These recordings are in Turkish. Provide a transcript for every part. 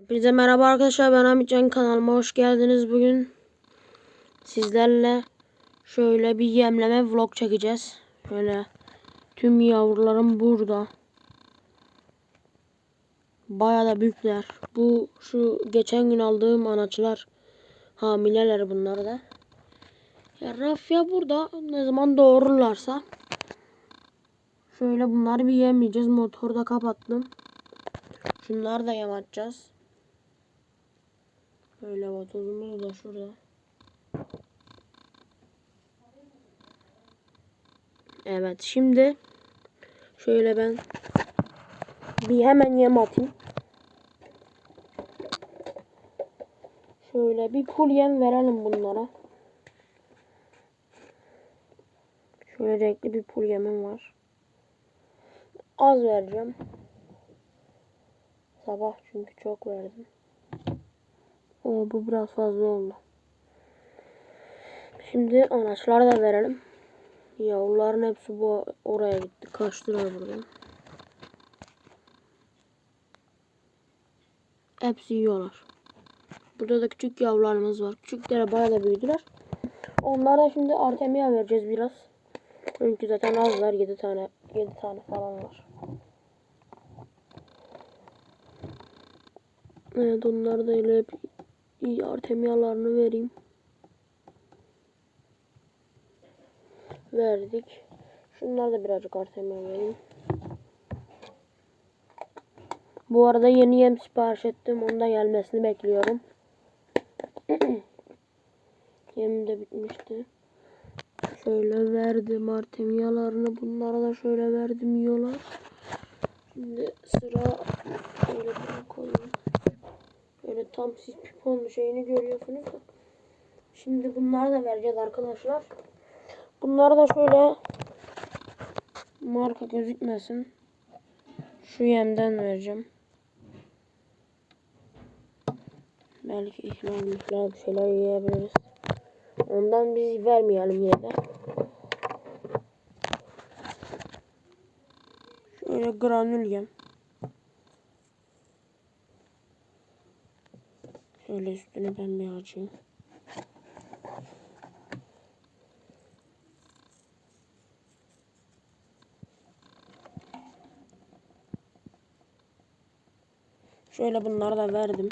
Hepinize merhaba arkadaşlar ben Hamitcan kanalıma hoş geldiniz bugün. Sizlerle şöyle bir yemleme vlog çekeceğiz. Şöyle tüm yavrularım burada. Baya da büyükler. Bu şu geçen gün aldığım anaçlar hamileler bunlar da. Ya Rafya burada ne zaman doğururlarsa. Şöyle bunları bir yemleyeceğiz motoru da kapattım. Şunları da yem atacağız Böyle vatozumuz da şurada. Evet şimdi şöyle ben bir hemen yem atayım. Şöyle bir pul yem verelim bunlara. Şöyle renkli bir pul yemim var. Az vereceğim. Sabah çünkü çok verdim. Oo, bu biraz fazla oldu. Şimdi anaçları da verelim. Yavruların hepsi bu oraya gitti. Kaçtılar buradan. Hepsi yiyorlar. Burada da küçük yavrularımız var. Küçüklere bayağı da büyüdüler. Onlara şimdi Artemia vereceğiz biraz. Çünkü zaten azlar. 7 tane 7 tane falan var. Evet onları da hep iyi artemiyalarını vereyim. Verdik. Şunlar da birazcık artemiya vereyim. Bu arada yeni yem sipariş ettim. Onun da gelmesini bekliyorum. Yemim de bitmişti. Şöyle verdim artemiyalarını. Bunlara da şöyle verdim yiyorlar. Şimdi sıra şöyle bunu koyayım. Böyle tam siz piponlu şeyini görüyorsunuz. Şimdi bunları da vereceğiz arkadaşlar. Bunları da şöyle marka gözükmesin. Şu yemden vereceğim. Belki ihlal mihlal bir şeyler yiyebiliriz. Ondan biz vermeyelim yine. Şöyle granül yem. Şöyle üstünü ben bir açayım. Şöyle bunları da verdim.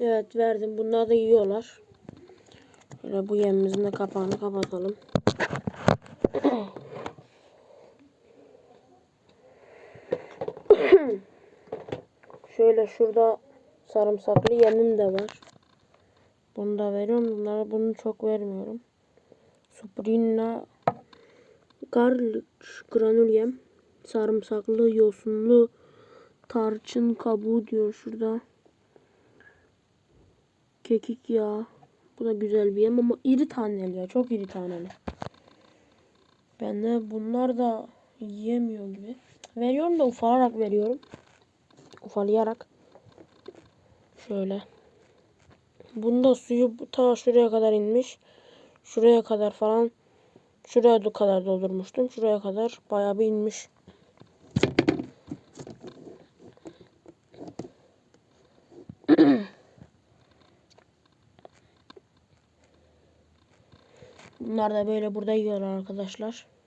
Evet verdim. Bunlar da yiyorlar. Şöyle bu yemimizin de kapağını kapatalım. Şöyle şurada sarımsaklı yemim de var. Bunu da veriyorum. Bunlara bunu çok vermiyorum. Suprina garlic granül yem. Sarımsaklı, yosunlu, tarçın kabuğu diyor şurada. Kekik yağı. Bu da güzel bir yem ama iri taneli ya. Çok iri taneli. Ben de bunlar da yiyemiyor gibi. Veriyorum da ufalarak veriyorum. Ufalayarak. Şöyle. Bunda suyu ta şuraya kadar inmiş. Şuraya kadar falan. Şuraya da kadar doldurmuştum. Şuraya kadar bayağı bir inmiş. Bunlar da böyle burada yiyorlar arkadaşlar.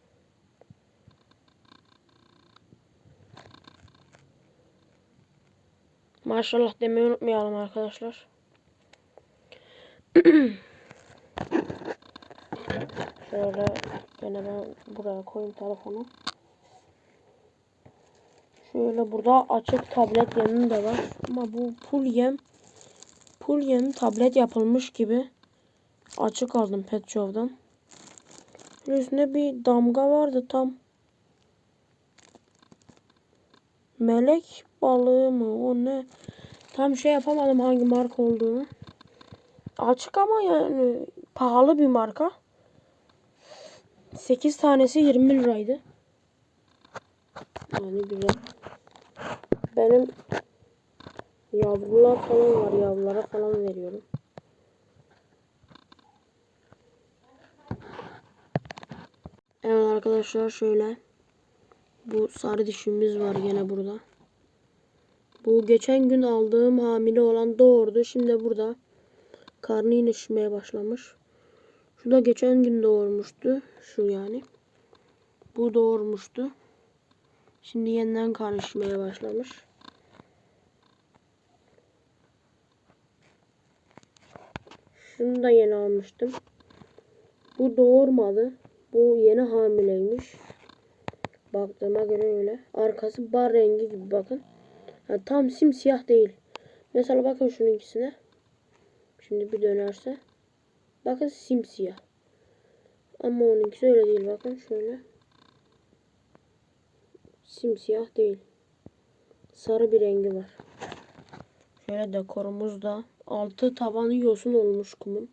Maşallah demeyi unutmayalım arkadaşlar. Şöyle gene ben buraya koyayım telefonu. Şöyle burada açık tablet yemim de var. Ama bu pul yem pul yem tablet yapılmış gibi açık aldım Pet Shop'dan. Üstünde bir damga vardı tam. Melek balığı mı o ne? Tam şey yapamadım hangi marka olduğunu. Açık ama yani pahalı bir marka. 8 tanesi 20 liraydı. Yani güzel. Benim yavrular falan var. Yavrulara falan veriyorum. arkadaşlar şöyle. Bu sarı dişimiz var gene burada. Bu geçen gün aldığım hamile olan doğurdu. Şimdi burada karnı yine şişmeye başlamış. Şu da geçen gün doğurmuştu. Şu yani. Bu doğurmuştu. Şimdi yeniden karnı şişmeye başlamış. Şunu da yeni almıştım. Bu doğurmadı. Bu yeni hamileymiş. Baktığıma göre öyle. Arkası bar rengi gibi bakın. Ha, tam simsiyah değil. Mesela bakın şununkisine. Şimdi bir dönerse. Bakın simsiyah. Ama onunkisi öyle değil. Bakın şöyle. Simsiyah değil. Sarı bir rengi var. Şöyle dekorumuz da. Altı tabanı yosun olmuş kumun.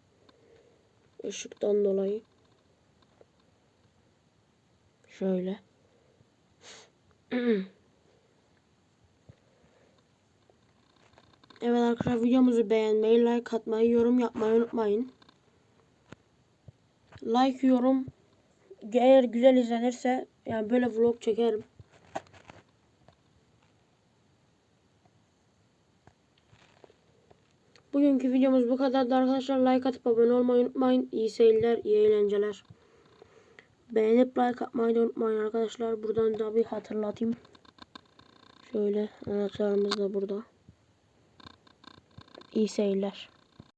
Işıktan dolayı. Şöyle. Evet arkadaşlar videomuzu beğenmeyi, like atmayı, yorum yapmayı unutmayın. Like, yorum eğer güzel izlenirse yani böyle vlog çekerim. Bugünkü videomuz bu kadardı arkadaşlar. Like atıp abone olmayı unutmayın. İyi seyirler, iyi eğlenceler. Beğenip like atmayı da unutmayın arkadaşlar. Buradan da bir hatırlatayım. Şöyle anahtarımız da burada. İyi seyirler.